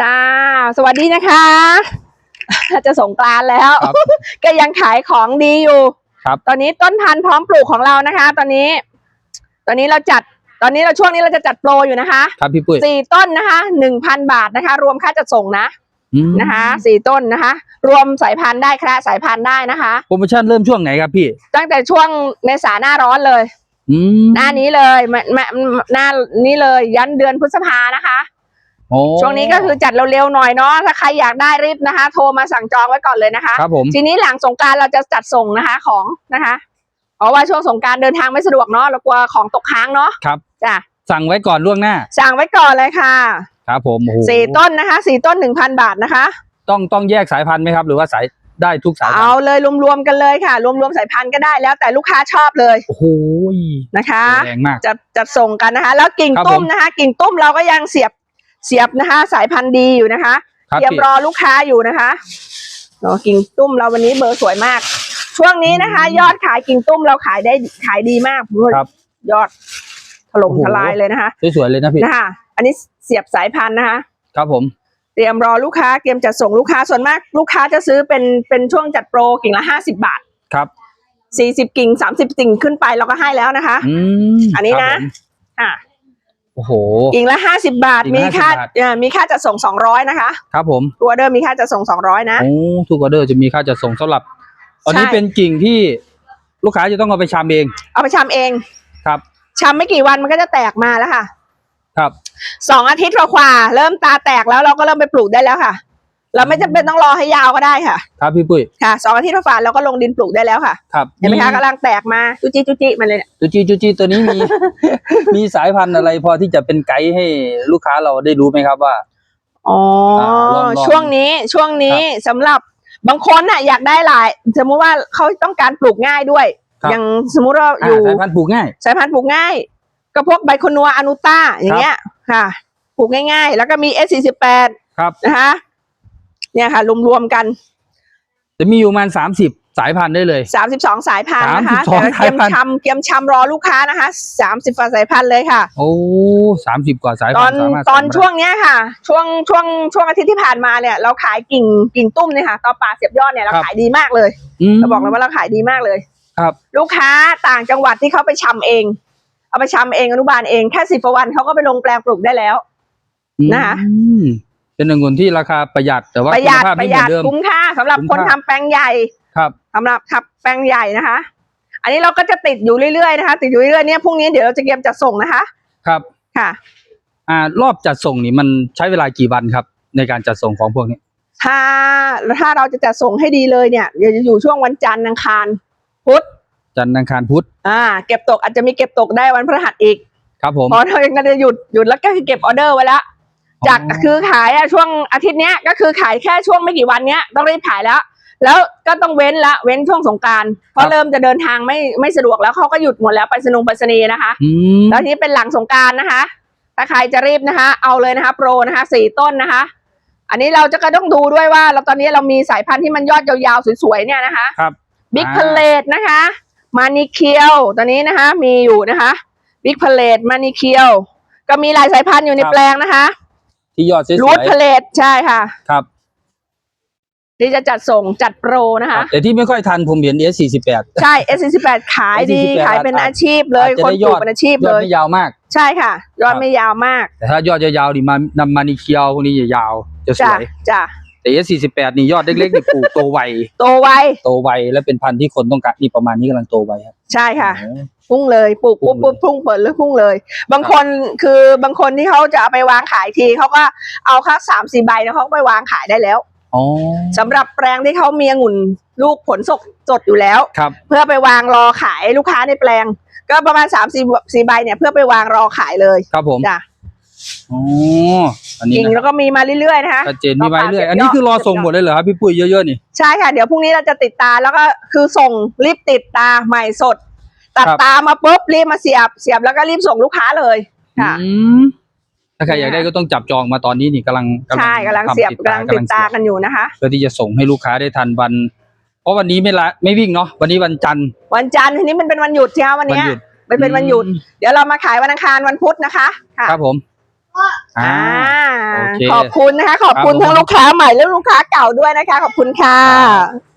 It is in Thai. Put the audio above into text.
จ้า สวัสดีนะคะ จะสงกรานต์แล้ว ครับ ก็ยังขายของดีอยู่ ครับ ตอนนี้ต้นพันธุ์พร้อมปลูกของเรานะคะ ตอนนี้ ตอนนี้เราจัด ตอนนี้เราช่วงนี้เราจะจัดโปรอยู่นะคะครับพี่ปุ้ยสี่ต้นนะคะหนึ่งพันบาทนะคะ รวมค่าจัดส่งนะอืมนะคะสี่ต้นนะคะ รวมสายพันธุ์ได้คละสายพันธุ์ได้นะคะ โปรโมชั่นเริ่มช่วงไหนครับพี่ ตั้งแต่ช่วงเมษาหน้าร้อนเลย อืมหน้านี้เลยมามาหน้านี้เลยยันเดือนพฤษภานะคะโอ้ ช่วงนี้ก็คือจัดเร็วๆหน่อยเนาะถ้าใครอยากได้รีบนะคะ โทรมาสั่งจองไว้ก่อนเลยนะคะครับผมทีนี้หลังสงกรารเราจะจัดส่งนะคะของนะคะเพราะว่าช่วงสงกรารเดินทางไม่สะดวกเนาะเรากลัวของตกค้างเนาะครับจ้ะสั่งไว้ก่อนล่วงหน้า สั่งไว้ก่อนเลยค่ะ ครับผมโอ้โหสี่ต้นนะคะสี่ต้นหนึ่งพันบาทนะคะ ต้องต้องแยกสายพันธุ์ไหมครับ หรือว่าสายได้ทุกสายพันเอาธุ์เลยรวมๆกันเลยค่ะ รวมๆสายพันธุ์ก็ได้แล้วแต่ลูกค้าชอบเลยโอ้โหนะคะแรงมากจัดจัดส่งกันนะคะ แล้วกิ่งครับตุ้มผมนะคะ กิ่งตุ้มเราก็ยังเสียบ เสียบนะคะ สายพันธุ์ดีอยู่นะคะครับเตรียมพี่ รอลูกค้าอยู่นะคะเนาะกิ่งตุ้มเราวันนี้เบอร์สวยมาก ช่วงนี้นะคะ ยอดขายกิ่งตุ้มเราขายได้ขายดีมากครับ ยอดถล่มโอ้โห ทลายเลยนะคะสวยๆเลยนะพี่ นะคะอันนี้เสียบสายพันธุ์นะคะ ครับผม เตรียมรอลูกค้าเตรียมจัดส่งลูกค้าส่วนมาก ลูกค้าจะซื้อเป็นเป็นช่วงจัดโปรกิ่งละห้าสิบาทครับสี่สิบกิ่งสามสิบกิ่งขึ้นไปเราก็ให้แล้วนะคะ อืมอันนี้นะ ครับผมอะ โอ้โหกิ่งละห้าสิบาทกิ่งละมีค่า50บาท เอ่อมีค่าจัดส่งสองร้อยนะคะ ครับผมตัวเดิมมีค่าจัดส่งสองร้อยนะ โอ้ทุกออเดอร์จะมีค่าจัดส่งสำหรับอันนี้ใช่ เป็นกิ่งที่ลูกค้าจะต้องเอาไปชามเองเอาไปชำเองครับ ชำไม่กี่วันมันก็จะแตกมาแล้วค่ะครับ สองอาทิตย์กว่าๆเริ่มตาแตกแล้วเราก็เริ่มไปปลูกได้แล้วค่ะ เราไม่จำเป็นต้องรอให้ยาวก็ได้ค่ะ ครับพี่ปุ้ย ค่ะสองอาทิตย์กว่าๆเราก็ลงดินปลูกได้แล้วค่ะ ครับเห็นไหมคะกำลังแตกมาจุจิจุจิมันเลยเนี่ยจูจีจูจีตัวนี้มี มีสายพันธุ์อะไรพอที่จะเป็นไกด์ให้ลูกค้าเราได้รู้ไหมครับว่า อ๋อลองๆช่วงนี้ช่วงนี้สำหรับบางคนน่ะอยากได้หลาย สมมุติว่าเขาต้องการปลูกง่ายด้วย ครับ อย่างสมมุติว่าอยู่อ่าสายพันธุ์ปลูกง่าย สายพันธุ์ปลูกง่าย ก็พวกใบโคนัวอนุต้าอย่างเงี้ยค่ะปลูกง่ายๆ แล้วก็มี S48 ครับ นะคะ เนี่ยค่ะรวมๆกัน จะมีอยู่ประมาณสามสิบสายพันธุ์ได้เลย32สายพันธุ์นะคะ32แต่เราเตรียมสายพันธุ์ ชำเตรียมชำรอลูกค้านะคะ30กว่าสายพันธุ์เลยค่ะ โอ้สามสิบกว่าสายตพัอนนธุ์สามารถตอนสั่งได้ช่วงเนี้ยค่ะ ช่วงช่วงช่วงอาทิตย์ที่ผ่านมาเนี่ย เราขายกิ่งกิ่งตุ้มเนี่ยค่ะต่อป่าเสียบยอดเนี่ยเราขายดีมากเลยมเราบอกเลยว่าเราขายดีมากเลย ครับ ลูกค้าต่างจังหวัดที่เขาไปชำเอง เอาไปชำเองอนุบาลเองแค่สิบวันเขาก็ไปลงแปลงปลูกได้แล้ว นะคะ อืม เป็นองุ่นที่ราคาประหยัดแต่ว่าประหยัดคุณภาพปไม่ระเหหยัดมือนเดิม คุ้มค่าสำหรับคุ้มคนค่า ทำแปลงใหญ่ครับ สำหรับขับแปลงใหญ่นะคะ อันนี้เราก็จะติดอยู่เรื่อยๆนะคะ ติดอยู่เรื่อยๆเนี่ยพรุ่งนี้เดี๋ยวเราจะเตรียมจัดส่งนะคะ ครับ ค่ะ อ่ารอบจัดส่งนี่มันใช้เวลากี่วันครับ ในการจัดส่งของพวกนี้ ถ้าถ้าเราจะจัดส่งให้ดีเลยเนี่ยเดี๋ยวจะอยู่ช่วงวันจันทร์อังคารพุธจันทร์อังคารพุธอ่า เก็บตกอาจจะมีเก็บตกได้วันพฤหัสอีกครับผม เพราะเรายังจะหยุดหยุดแล้วก็คือเก็บออเดอร์ไว้แล้ว จากอ๋อคือขายอะช่วงอาทิตย์เนี้ยก็คือขายแค่ช่วงไม่กี่วันเนี้ยต้องรีบขายแล้ว แล้วก็ต้องเว้นละเว้นช่วงสงกรารเพราะเริ่มจะเดินทางไม่ไม่สะดวกแล้วเขาก็หยุดหมดแล้วไปสนุงไปรษณีย์นะคะอืมแล้วทีนี้เป็นหลังสงกรารนะคะ ถ้าใครจะรีบนะคะ เอาเลยนะคะ โปรนะคะสี่ต้นนะคะ อันนี้เราจะก็ต้องดูด้วยว่า เราตอนนี้เรามีสายพันธุ์ที่มันยอดยาวๆสวยๆเนี่ยนะคะครับบิ๊กอ่าพเลตนะคะมานิเคียวตัวนี้นะคะ มีอยู่นะคะบิ๊กพเลตมานิเคียวก็มีหลายสายพันธุ์อยู่ในแปลงนะคะ ที่ยอดสวยรูทพเลตใช่ค่ะๆครับที่จะจัดส่งจัดโปรนะครัคะบแต่ที่ไม่ค่อยทันผมเห็น S48 ใช่ S48 ขายดี S48 ขายเป็นอาจอาชีพเลยอาจจะคนได้ปยลูอกดเป็นอาชีพยอเลดยไม่ยาวมาก ใช่ค่ะ ยอดครับไม่ยาวมาก แต่ถ้ายอดยาวๆนี่มานำมานิเคียวพวกนี้จะยาวจะสจ้ะวยจ้ะ แต่ S48 นี่ยอดเล็กๆนี่ปลูกโตไวโตไวโตไวและเป็นพันธุ์ที่คนต้องการนี่ประมาณนี้กำลังโตไวครับ ใช่ค่ะโอ้พุ่งเลยปลูกปุ๊บพุ่ปุ๊งบเลยพุ่งเปิดเลยพุ่งเลย บางคนคือบางคนที่เขาจะเอาไปวางขายทีเขาก็เอาค่าสามสี่ใบแล้วเขาก็ไปวางขายได้แล้วอ๋อสำหรับแปลงที่เขามีองุ่นลูกผลสดสดอยู่แล้ว ครับเพื่อไปวางรอขายลูกค้าในแปลง ก็ประมาณสามสี่สี่ใบเนี่ยเพื่อไปวางรอขายเลยครับผมจ้ะอ๋อ อันนี้จริงนะแล้วก็มีมาเรื่อยๆนะคะ ชัดเจนมีไว้เรื่อยต่อไปอันนี้คือรอส่งเดี๋ยวหมดเลยเหรอครับพี่ปุ้ยเยอะๆนี่ ใช่ค่ะ เดี๋ยวพรุ่งนี้เราจะติดตาแล้วก็คือส่งรีบติดตาใหม่สด ตัดครับ ตามาปุ๊บรีบมาเสียบเสียบแล้วก็รีบส่งลูกค้าเลยค่ะ อืมถ้าใครอยากได้ก็ต้องจับจองมาตอนนี้นี่กำลังใช่กำลังทำเสียบกำลังติดตาเสียบกันอยู่นะคะ เพื่อที่จะส่งให้ลูกค้าได้ทันวัน เพราะวันนี้ไม่ละไม่วิ่งเนาะวันนี้วันจันทร์วันจันทร์ทีนี้มันเป็นวันหยุดใช่ไหมวันวันเนี้ยหยุดมันเป็นวันหยุด อืมเดี๋ยวเรามาขายวันอังคารวันพุธนะคะค่ะ ครับผมพ่ ออ่าอ่าโอเค ขอบคุณนะคะ ขอบคุณครับผมทั้งลูกค้าใหม่และลูกค้าเก่าด้วยนะคะ ขอบคุณค่ะครับ